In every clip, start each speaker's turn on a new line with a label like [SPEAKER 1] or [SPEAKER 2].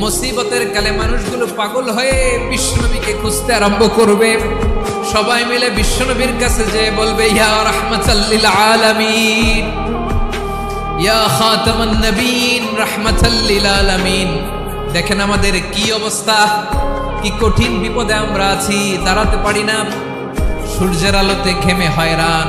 [SPEAKER 1] মুসিবতের কালে মানুষগুলো পাগল হয়ে বিশ্বনবীকে খুঁজতে আরম্ভ করবে। সবাই মিলে বিশ্বনবীর কাছে যে বলবে, ইয়া রাহমাতাল্লিল আলামিন, ইয়া খাতামান নবীন, রাহমাতাল্লিল আলামিন। দেখেন আমাদের কি অবস্থা, কি কঠিন বিপদে আমরা আছি, দাঁড়াতে পারি না। সূর্যের আলোতে ঘেমে হয়রান।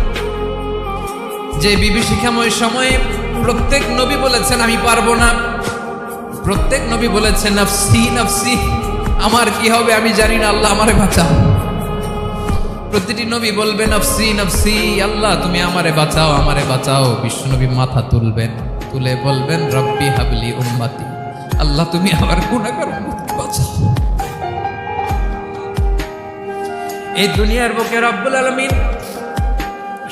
[SPEAKER 1] যে বিভীষিকাময় সময়ে প্রত্যেক নবী বলেছেন, আমি পারব না। প্রত্যেক নবী বলেছেন, নফসি নফসি, আমার কি হবে আমি জানি না, আল্লাহ আমারে বাঁচাও। প্রতিটি নবী বলবেন নফসি নফসি, আল্লাহ তুমি আমারে বাঁচাও আমারে বাঁচাও। বিশ্বনবী মাথা তুলবেন, তুলে বলবেন, রব্বি হাবলি উম্মাতি, আল্লাহ তুমি আমার গুণাগার বাঁচাও। এই দুনিয়ার বুকে রব্বুল আলমিন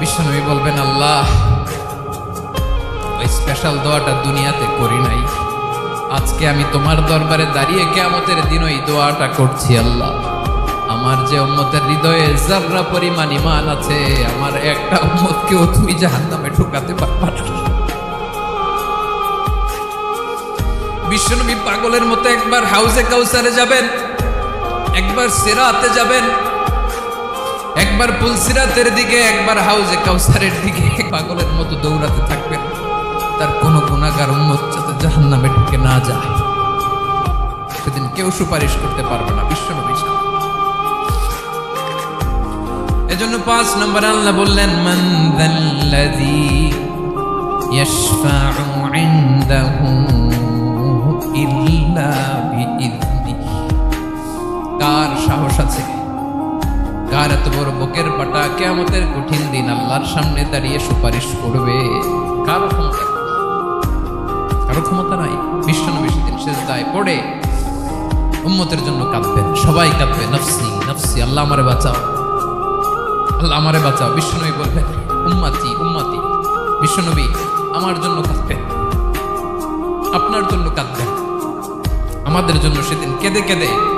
[SPEAKER 1] বিশ্বনবী বলবেন, আল্লাহ, ওই স্পেশাল দোয়াটা দুনিয়াতে করি নাই। আজকে আমি তোমার দরবারে দাঁড়িয়ে কেয়ামতের দিন ওই দোয়াটা করছি, আল্লাহ। আমার যে উম্মতের হৃদয়ে জাররা পরিমাণ ইমান আছে, আমার একটা উম্মতকেও তুমি জাহান্নামে ঢুকাতে পারবা বিশ্বনবী পাগলের মতো একবার হাউসে কাউসারে যাবেন, একবার সিরাতে যাবেন একবার পুলসিরাতের দিকে, একবার হাউজে কাউসারের দিকে। পাগলের মতো দৌড়াতে থাকবেন তার কোনো গুণাগার উন্মত যাতে জাহান নামে ঢুকে না যায়। সেদিন কেউ সুপারিশ করতে পারবে না, বিশ্বনবী। এজন্য পাঁচ নম্বর আল্লাহ বললেন, মান যাল্লাযী ইয়াশফা'ু ইনদাহু ইল্লা বিইذনিহি কার সাহস আছে? কার এত বড় বুকের পাটা কেয়ামতের কঠিন দিন আল্লাহর সামনে দাঁড়িয়ে সুপারিশ করবে। কার ক্ষমতা কারও ক্ষমতা নাই। বিশ্বনবী সেদিন শেষ দায় পড়ে। উম্মতের জন্য কাঁদবেন। সবাই কাঁদবে। নফসি নফসি, আল্লাহ আমারে বাঁচাও। আল্লাহ আমারে বাঁচাও। বিশ্বনবী বলবেন, উম্মাতি উম্মাতি। বিশ্বনবী আমার জন্য কাঁদবেন। আপনার জন্য কাঁদবেন। আমাদের জন্য সেদিন কেঁদে কেঁদে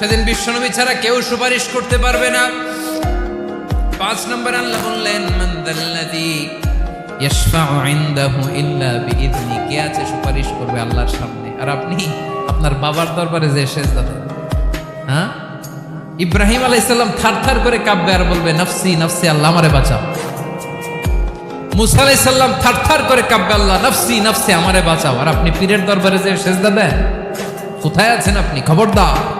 [SPEAKER 1] সেদিন বিশ্বনবী ছাড়া কেউ সুপারিশ করতে পারবে না। পাঁচ নম্বর আল্লাহ বললেন ইনদাহু ইল্লা কে আছে সুপারিশ করবে আল্লাহর সামনে? আর আপনি, আপনার বাবার দরবারে যে হ্যাঁ? ইব্রাহিম আলাইহিস সালাম থারথার করে কাঁপবে আর বলবে, নফসি নফসি, আল্লাহ আমারে বাঁচাও। মুসা আলাইহিস সালাম থারথার করে কাঁপবে, আল্লাহ, নফসি নফসি, আমারে বাঁচাও। আর আপনি পীরের দরবারে যে সেজদা দেন, কোথায় আছেন আপনি? খবরদার।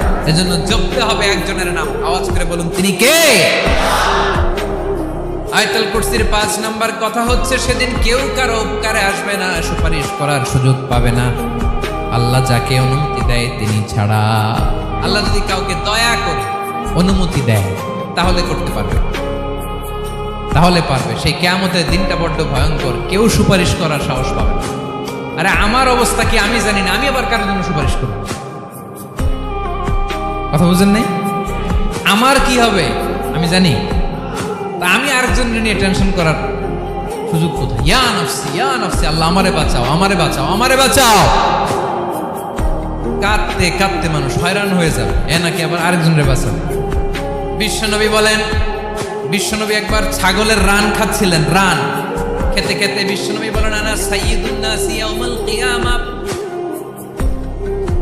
[SPEAKER 1] এজন্য জপতে হবে একজনের নাম। আওয়াজ করে বলুন, তিনি কে? আয়তাল কুরসির পাঁচ নাম্বার কথা হচ্ছে, সেদিন কেউ কারও উপকারে আসবে না, সুপারিশ করার সুযোগ পাবে না। আল্লাহ যাকে অনুমতি দেয়, তিনি ছাড়া। আল্লাহ যদি কাউকে দয়া করে অনুমতি দেয়, তাহলে করতে পারবে। তাহলে পারবে। সেই কেয়ামতের দিনটা বড্ড ভয়ঙ্কর। কেউ সুপারিশ করার সাহস পাবে না। আরে, আমার অবস্থা কি আমি জানি না। আমি আবার কারোর জন্য সুপারিশ করব? কথা বুঝেন নাই? আমার কি হবে? আমি জানি। তা আমি আরেকজনের নিয়ে টেনশন করার সুযোগ কোথায়? ইয়া আল্লাহ আমারে বাঁচাও আমারে বাঁচাও আমারে বাঁচাও। কাঁদতে কাঁদতে মানুষ হয়রান হয়ে যাবে। এ নাকি আবার আরেকজনের বাঁচাবে? বিশ্বনবী বলেন, বিশ্বনবী একবার ছাগলের রান খাচ্ছিলেন, রান। খেতে খেতে বিশ্বনবী বলেন, আনা সাইয়্যিদুন নাস ইয়াউমাল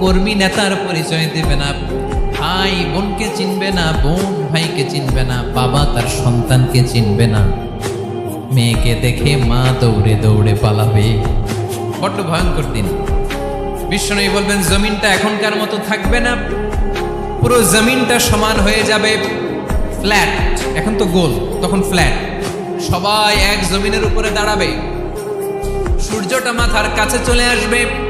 [SPEAKER 1] কর্মী নেতার পরিচয় দেবে না। ভাই বোনকে চিনবে না, বোন ভাইকে চিনবে না, বাবা তার সন্তানকে চিনবে না। মেয়েকে দেখে মা দৌড়ে দৌড়ে পালাবে। বড্ড ভয়ঙ্কর দিন। বিষ্ণু বলবেন, জমিনটা এখনকার মতো থাকবে না। পুরো জমিনটা সমান হয়ে যাবে। ফ্ল্যাট। এখন তো গোল, তখন ফ্ল্যাট। সবাই এক জমিনের উপরে দাঁড়াবে। সূর্যটা মাথার কাছে চলে আসবে।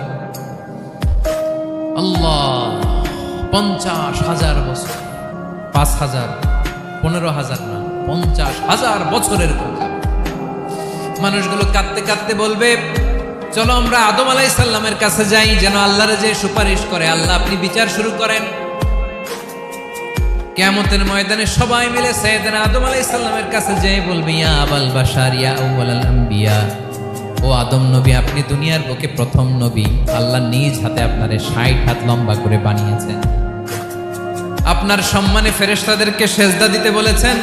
[SPEAKER 1] আল্লাহ, পঞ্চাশ হাজার বছর। পাঁচ হাজার, পনেরো হাজার না, পঞ্চাশ হাজার বছরের কথা। মানুষগুলো কাঁদতে কাঁদতে বলবে, চলো আমরা আদম আলাই সাল্লামের কাছে যাই, যেন আল্লাহর যে সুপারিশ করে। আল্লাহ, আপনি বিচার শুরু করেন। কেয়ামতের ময়দানে সবাই মিলে সৈয়দনা আদম আলাই সাল্লামের কাছে যেয়ে বলবে, ইয়া আবাল বাশার, ইয়া আউয়ালাল আম্বিয়া। ও আদম নবী, আপনি দুনিয়ার বুকে প্রথম নবী। আল্লাহ নিজ হাতে আপনারে ষাট হাত লম্বা করে বানিয়েছেন। আপনার সম্মানে ফেরেশতাদেরকে সেজদা দিতে বলেছেন,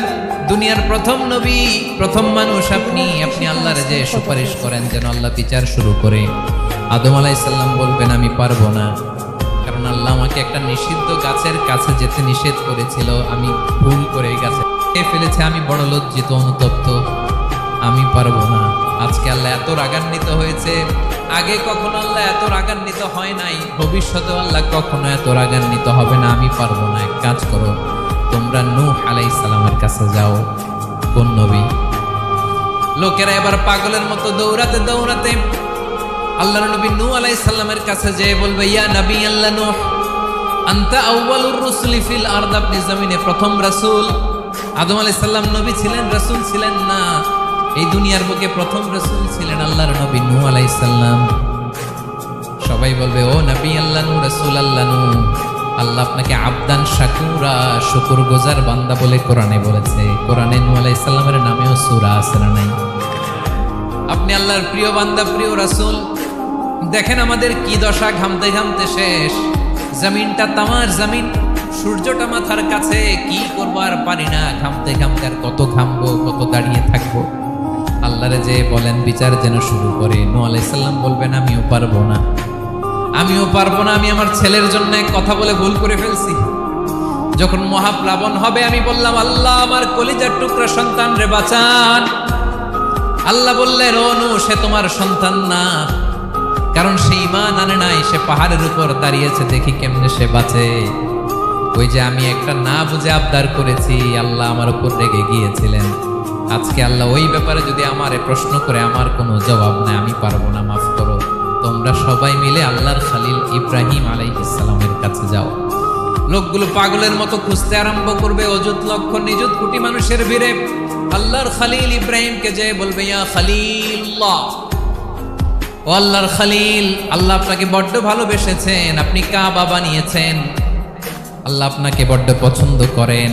[SPEAKER 1] দুনিয়ার প্রথম নবী, প্রথম মানুষ আপনি। আপনি আল্লাহর যে সুপারিশ করেন যেন আল্লাহ বিচার শুরু করে। আদম আলাইসাল্লাম বলবেন, আমি পারব না। কারণ আল্লাহ আমাকে একটা নিষিদ্ধ গাছের কাছে যেতে নিষেধ করেছিল। আমি ভুল করে গাছে ফেলেছে। আমি বড় লজ্জিত অনুতপ্ত। আমি পারব না। আজকে আল্লাহ এত রাগান্বিত হয়েছে। আগে কখনো আল্লাহ এত রাগান্বিত হয় নাই। ভবিষ্যতে আল্লাহ কখনো এত রাগান্বিত হবে না। আমি পারব না। এক কাজ করো, তোমরা নূহ আলাই সালামের কাছে যাও, কোন নবী? লোকেরা এবার পাগলের মতো দৌড়াতে দৌড়াতে আল্লাহ নবী নূহ আলাই সাল্লামের কাছে যেয়ে বলবে, ইয়া নবী আল্লাহ নূহ, আন্তা আউয়ালুর রুসুলি আরদ, আপনি জমিনে প্রথম রাসূল। আদম আলাইহিস নবী ছিলেন, রাসূল ছিলেন না। এই দুনিয়ার বুকে প্রথম রাসূল ছিলেন আল্লাহর নবী নূহ আলাইহিস সালাম। সবাই বলবে, ও নবী আল্লাহ নূ রাসূল আল্লাহ নূ আল্লাহ আপনাকে আবদান, শাকুরা শুকুর গোজার বান্দা বলে কোরআনে বলেছে। কোরআনে নূহ আলাইহিস সালামের নামেও সূরা না নাই? আপনি আল্লাহর প্রিয় বান্দা, প্রিয় রাসূল, দেখেন আমাদের কি দশা ঘামতে ঘামতে শেষ। জমিনটা তামার জমিন, সূর্যটা মাথার কাছে, কি করব আর পারি না? ঘামতে ঘামতে আর কত ঘামবো, কত দাঁড়িয়ে থাকব? আল্লাহরে যে বলেন, বিচার যেন শুরু করে। নু আলাইসাল্লাম বলবেন আমিও পারব না। আমিও পারব না, আমি আমার ছেলের জন্য কথা বলে ভুল করে ফেলছি। যখন মহাপ্লাবন হবে, আমি বললাম, আল্লাহ, আমার কলিজার টুকরা সন্তান রে, বাঁচান। আল্লাহ বললেন, ও নু সে তোমার সন্তান না। কারণ সে ইমান আনে নাই, সে পাহাড়ের উপর দাঁড়িয়েছে, দেখি কেমনে সে বাঁচে। ওই যে আমি একটা না বুঝে আবদার করেছি, আল্লাহ আমার উপর রেগে গিয়েছিলেন। আজকে আল্লাহ ওই ব্যাপারে যদি আমারে প্রশ্ন করে, আমার কোনো জবাব নাই, আমি পারব না, মাফ করো। তোমরা সবাই মিলে আল্লাহর খালিল ইব্রাহিম আলাইহিসসালামের কাছে যাও। লোকগুলো পাগলের মতো খুঁজতে আরম্ভ করবে, অযুত লক্ষ, নিযুত কোটি মানুষের ভিড়ে। আল্লাহর খালিল ইব্রাহিমকে যে বলবে, ইয়া খালিল্লাহ। ও আল্লাহর খালিল, আল্লাহ আপনাকে বড্ড ভালোবেসেছেন, আপনি কাবা বানিয়েছেন। আল্লাহ আপনাকে বড্ড পছন্দ করেন।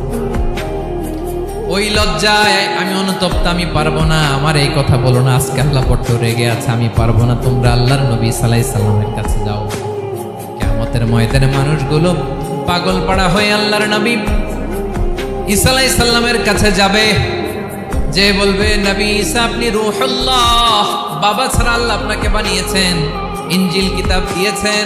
[SPEAKER 1] ওই লজ্জায় আমি অনুতপ্ত, আমি পারব না। আমার এই কথা বলো না, আজকে আল্লাহ বড্ড রেগে আছে, আমি পারব না। তোমরা আল্লাহর নবী সালাই সাল্লামের কাছে যাও। কেমতের ময়দানে মানুষগুলো পাগল পাড়া হয়ে আল্লাহর নবী ইসালাই সাল্লামের কাছে যাবে। যে বলবে, নবী ঈসা, আপনি রুহুল্লাহ, বাবা ছাড়া আল্লাহ আপনাকে বানিয়েছেন ইঞ্জিল কিতাব দিয়েছেন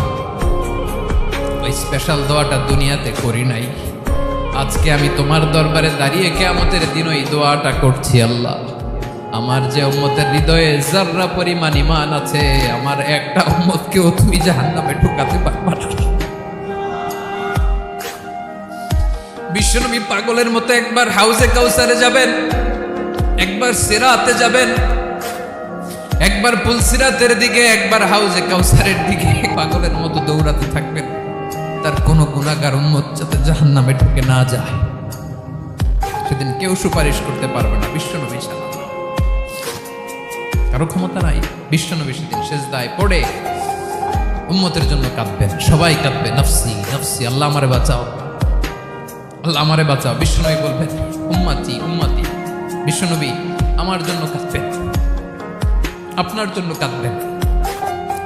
[SPEAKER 1] ওই স্পেশাল দোয়াটা দুনিয়াতে করি নাই। আজকে আমি তোমার দরবারে দাঁড়িয়ে কেয়ামতের দিন ওই দোয়াটা করছি, আল্লাহ। আমার যে উম্মতের হৃদয়ে জাররা পরিমাণ ইমান আছে, আমার একটা উম্মতকেও তুমি জাহান্নামে ঢুকাতে পারবা না। বিশ্বনবী পাগলের মতো একবার হাউসে কাউসারে যাবেন, একবার সিরাতে যাবেন, একবার পুলসিরাতের দিকে, একবার হাউজে কাউসারের দিকে। পাগলের মতো দৌড়াতে থাকবেন। তার কোনো গুণাগার উন্মত যাতে জাহান নামে ঢুকে না যায়। সেদিন কেউ সুপারিশ করতে পারবে না, বিশ্বনবী ছাড়া কারও ক্ষমতা নাই, বিশ্বনবী সেদিন শেষ দায় পড়ে উম্মতের জন্য কাঁদবেন, সবাই কাঁদবে, নফসি নফসি, আল্লাহ আমারে বাঁচাও। আল্লাহ আমারে বাঁচাও, বিশ্বনবী বলবেন, উম্মাতি উম্মাতি, বিশ্বনবী আমার জন্য কাঁদবেন, আপনার জন্য কাঁদবেন।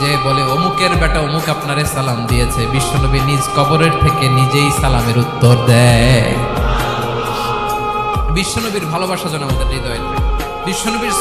[SPEAKER 1] যে বলে, অমুকের বেটা অমুক আপনারে সালাম দিয়েছে। বিশ্বনবী নিজ কবরের থেকে নিজেই সালামের উত্তর দেয়। বিশ্বনবীর ভালোবাসা যেন আমাদের হৃদয়ে বিশ্বনবীর